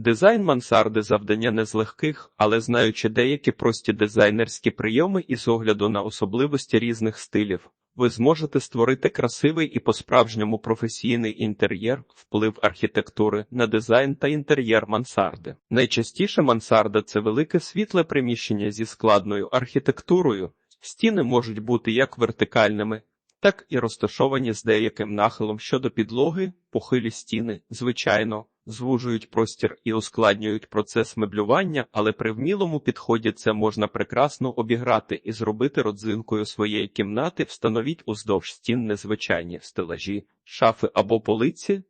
Дизайн мансарди завдання не з легких, але знаючи деякі прості дизайнерські прийоми і з огляду на особливості різних стилів, ви зможете створити красивий і по-справжньому професійний інтер'єр, вплив архітектури на дизайн та інтер'єр мансарди. Найчастіше мансарда це велике світле приміщення зі складною архітектурою. Стіни можуть бути як вертикальними, так і розташовані з деяким нахилом щодо підлоги, похилі стіни, звичайно, звужують простір і ускладнюють процес меблювання, але при вмілому підході це можна прекрасно обіграти і зробити родзинкою своєї кімнати, встановіть уздовж стін незвичайні стелажі, шафи або полиці.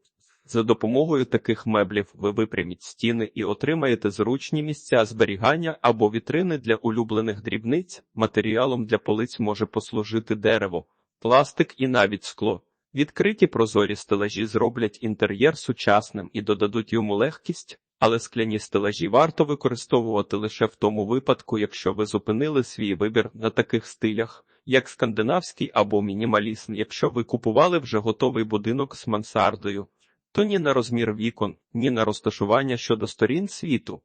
За допомогою таких меблів ви випряміть стіни і отримаєте зручні місця зберігання або вітрини для улюблених дрібниць. Матеріалом для полиць може послужити дерево, пластик і навіть скло. Відкриті прозорі стелажі зроблять інтер'єр сучасним і додадуть йому легкість, але скляні стелажі варто використовувати лише в тому випадку, якщо ви зупинили свій вибір на таких стилях, як скандинавський або мінімалізм. Якщо ви купували вже готовий будинок з мансардою, то ні на розмір вікон, ні на розташування щодо сторін світу.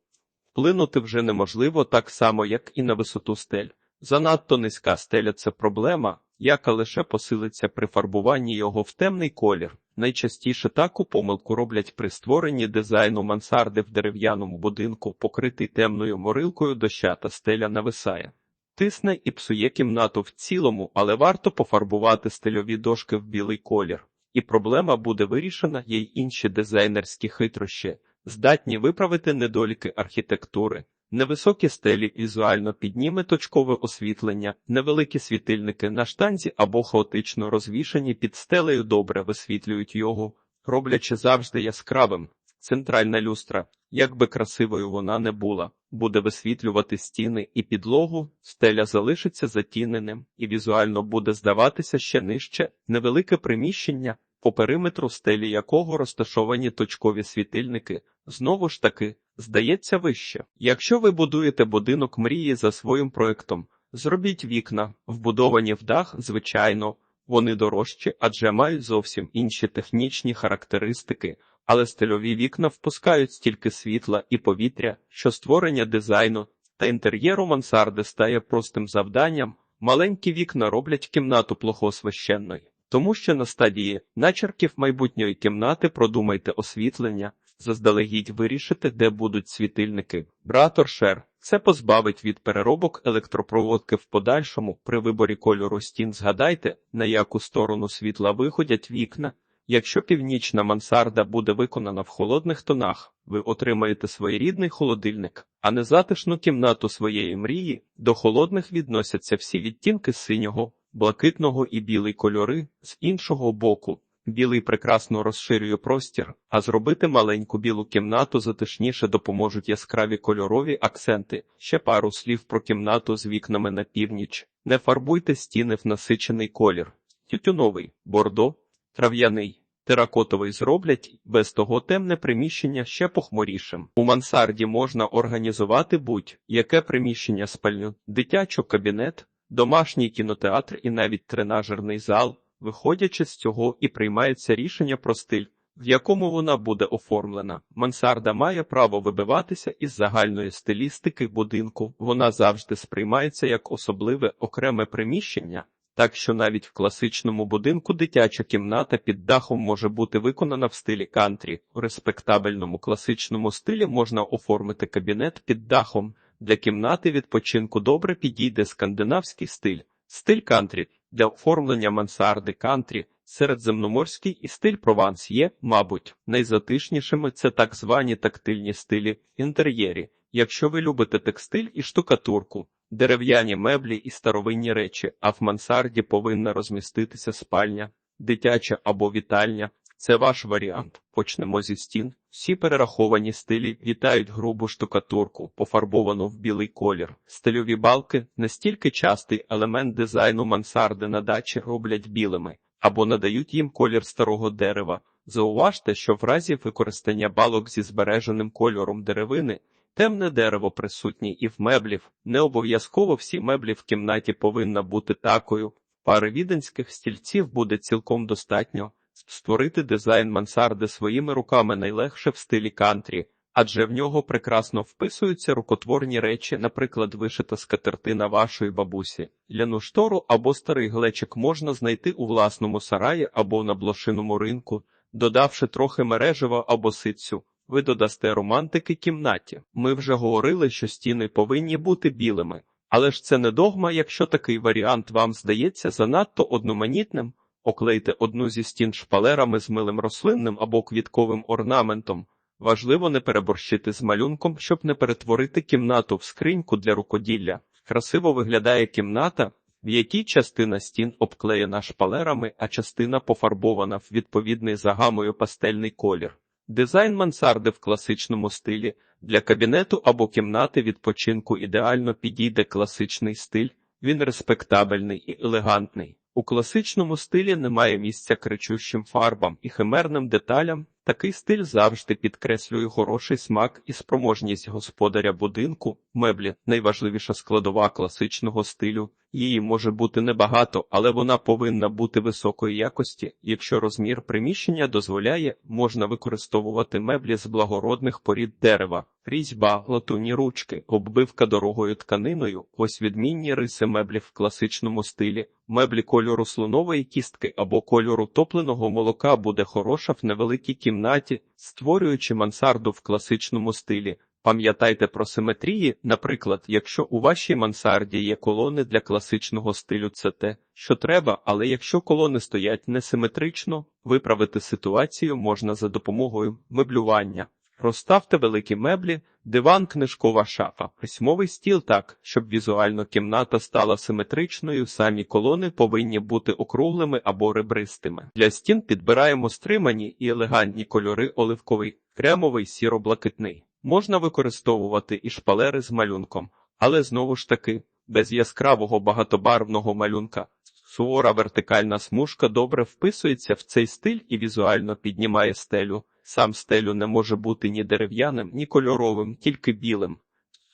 Вплинути вже неможливо так само, як і на висоту стель. Занадто низька стеля це проблема, яка лише посилиться при фарбуванні його в темний колір. Найчастіше таку помилку роблять при створенні дизайну мансарди в дерев'яному будинку, покритий темною морилкою дощата стеля нависає. Тисне і псує кімнату в цілому, але варто пофарбувати стильові дошки в білий колір. І проблема буде вирішена, є й інші дизайнерські хитрощі, здатні виправити недоліки архітектури. Невисокі стелі візуально підніме точкове освітлення, невеликі світильники на штанзі або хаотично розвішані під стелею добре висвітлюють його, роблячи завжди яскравим. Центральна люстра, як би красивою вона не була, буде висвітлювати стіни і підлогу, стеля залишиться затіненим і візуально буде здаватися ще нижче, невелике приміщення, по периметру стелі якого розташовані точкові світильники, знову ж таки, здається вище. Якщо ви будуєте будинок мрії за своїм проектом, зробіть вікна, вбудовані в дах, звичайно, вони дорожчі, адже мають зовсім інші технічні характеристики, але стильові вікна впускають стільки світла і повітря, що створення дизайну та інтер'єру мансарди стає простим завданням. Маленькі вікна роблять кімнату плохосвященною. Тому що на стадії начерків майбутньої кімнати продумайте освітлення, заздалегідь вирішите, де будуть світильники. Браторшер це позбавить від переробок електропроводки в подальшому. При виборі кольору стін згадайте, на яку сторону світла виходять вікна. Якщо північна мансарда буде виконана в холодних тонах, ви отримаєте своєрідний холодильник, а не затишну кімнату своєї мрії. До холодних відносяться всі відтінки синього блакитного і білий кольори, з іншого боку. Білий прекрасно розширює простір, а зробити маленьку білу кімнату затишніше допоможуть яскраві кольорові акценти. Ще пару слів про кімнату з вікнами на північ. Не фарбуйте стіни в насичений колір. Тютюновий, бордо, трав'яний, теракотовий зроблять без того темне приміщення ще похмурішим. У мансарді можна організувати будь-яке приміщення спальню, дитячу кабінет, домашній кінотеатр і навіть тренажерний зал, виходячи з цього і приймається рішення про стиль, в якому вона буде оформлена. Мансарда має право вибиватися із загальної стилістики будинку, вона завжди сприймається як особливе окреме приміщення. Так що навіть в класичному будинку дитяча кімната під дахом може бути виконана в стилі кантрі. У респектабельному класичному стилі можна оформити кабінет під дахом, для кімнати відпочинку добре підійде скандинавський стиль, стиль кантрі. Для оформлення мансарди кантрі, середземноморський і стиль прованс є, мабуть, найзатишнішими. Це так звані тактильні стилі інтер'єрі. Якщо ви любите текстиль і штукатурку, дерев'яні меблі і старовинні речі, а в мансарді повинна розміститися спальня, дитяча або вітальня, це ваш варіант. Почнемо зі стін. Всі перераховані стилі вітають грубу штукатурку, пофарбовану в білий колір. Стильові балки настільки частий елемент дизайну мансарди на дачі роблять білими або надають їм колір старого дерева. Зауважте, що в разі використання балок зі збереженим кольором деревини. Темне дерево присутнє і в меблів. Не обов'язково всі меблі в кімнаті повинна бути такою. Пари віденських стільців буде цілком достатньо. Створити дизайн мансарди своїми руками найлегше в стилі кантрі. адже в нього прекрасно вписуються рукотворні речі, наприклад, вишита скатертина вашої бабусі. Ляну штору або старий глечик можна знайти у власному сараї або на блошиному ринку, додавши трохи мережева або ситцю. Ви додасте романтики кімнаті. Ми вже говорили, що стіни повинні бути білими, але ж це не догма, якщо такий варіант вам здається занадто одноманітним. Оклейте одну зі стін шпалерами з милим рослинним або квітковим орнаментом. Важливо не переборщити з малюнком, щоб не перетворити кімнату в скриньку для рукоділля. Красиво виглядає кімната, в якій частина стін обклеєна шпалерами, а частина пофарбована в відповідний за гамою пастельний колір. Дизайн мансарди в класичному стилі для кабінету або кімнати відпочинку ідеально підійде класичний стиль. Він респектабельний і елегантний. У класичному стилі немає місця кричущим фарбам і химерним деталям. Такий стиль завжди підкреслює хороший смак і спроможність господаря будинку. Меблі найважливіша складова класичного стилю. Її може бути небагато, але вона повинна бути високої якості. Якщо розмір приміщення дозволяє, можна використовувати меблі з благородних порід дерева, різьба, латунні ручки, оббивка дорогою тканиною. Ось відмінні риси меблів в класичному стилі. Меблі кольору слонової кістки або кольору топленого молока буде хороша в невеликій кімнаті, створюючи мансарду в класичному стилі. Пам'ятайте про симетрії, наприклад, якщо у вашій мансарді є колони для класичного стилю, це те, що треба, але якщо колони стоять несиметрично, виправити ситуацію можна за допомогою меблювання. Розставте великі меблі, диван, книжкова шафа, письмовий стіл так, щоб візуально кімната стала симетричною, самі колони повинні бути округлими або ребристими. Для стін підбираємо стримані і елегантні кольори оливковий, кремовий, сіро-блакитний. Можна використовувати і шпалери з малюнком, але знову ж таки, без яскравого багатобарвного малюнка. Сувора вертикальна смужка добре вписується в цей стиль і візуально піднімає стелю. Сам стелю не може бути ні дерев'яним, ні кольоровим, тільки білим.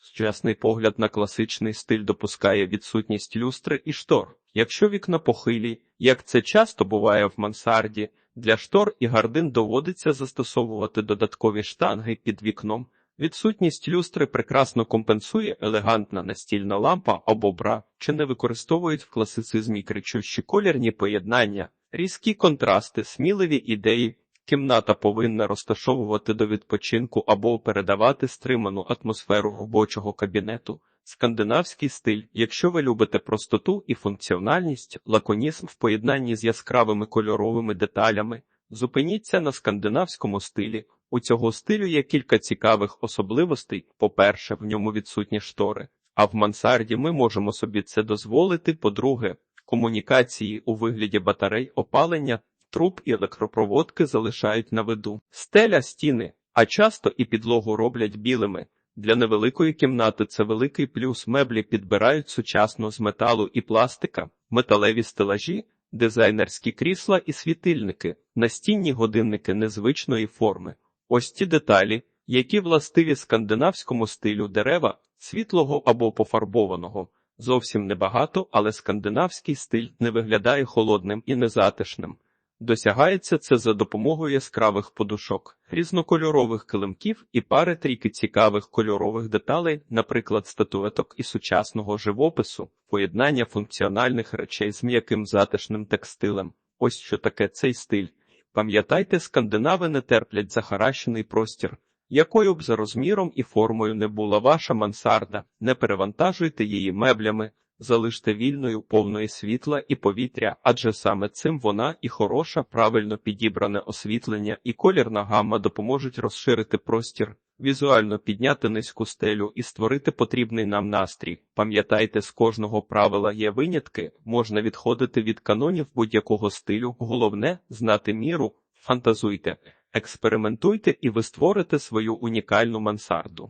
Сучасний погляд на класичний стиль допускає відсутність люстри і штор. Якщо вікна похилі, як це часто буває в мансарді, для штор і гардин доводиться застосовувати додаткові штанги під вікном. Відсутність люстри прекрасно компенсує елегантна настільна лампа або бра, чи не використовують в класицизмі кричущі колірні поєднання, різкі контрасти, сміливі ідеї. Кімната повинна розташовувати до відпочинку або передавати стриману атмосферу робочого кабінету. Скандинавський стиль, якщо ви любите простоту і функціональність, лаконізм в поєднанні з яскравими кольоровими деталями, зупиніться на скандинавському стилі. У цього стилю є кілька цікавих особливостей. По-перше, в ньому відсутні штори, а в мансарді ми можемо собі це дозволити. По-друге, комунікації у вигляді батарей опалення, труб і електропроводки залишають на виду. Стеля стіни, а часто і підлогу роблять білими. Для невеликої кімнати це великий плюс. Меблі підбирають сучасно з металу і пластика, металеві стелажі, дизайнерські крісла і світильники, настінні годинники незвичної форми. Ось ті деталі, які властиві скандинавському стилю дерева, світлого або пофарбованого. Зовсім небагато, але скандинавський стиль не виглядає холодним і незатишним. Досягається це за допомогою яскравих подушок, різнокольорових килимків і пари трійки цікавих кольорових деталей, наприклад, статуеток і сучасного живопису, поєднання функціональних речей з м'яким затишним текстилем. Ось що таке цей стиль. Пам'ятайте, скандинави не терплять захаращений простір. Якою б за розміром і формою не була ваша мансарда, не перевантажуйте її меблями, залиште вільною повної світла і повітря, адже саме цим вона і хороша, правильно підібране освітлення і колірна гамма допоможуть розширити простір, візуально підняти низьку стелю і створити потрібний нам настрій. Пам'ятайте, з кожного правила є винятки, можна відходити від канонів будь-якого стилю, головне знати міру, фантазуйте. Експериментуйте і ви створите свою унікальну мансарду.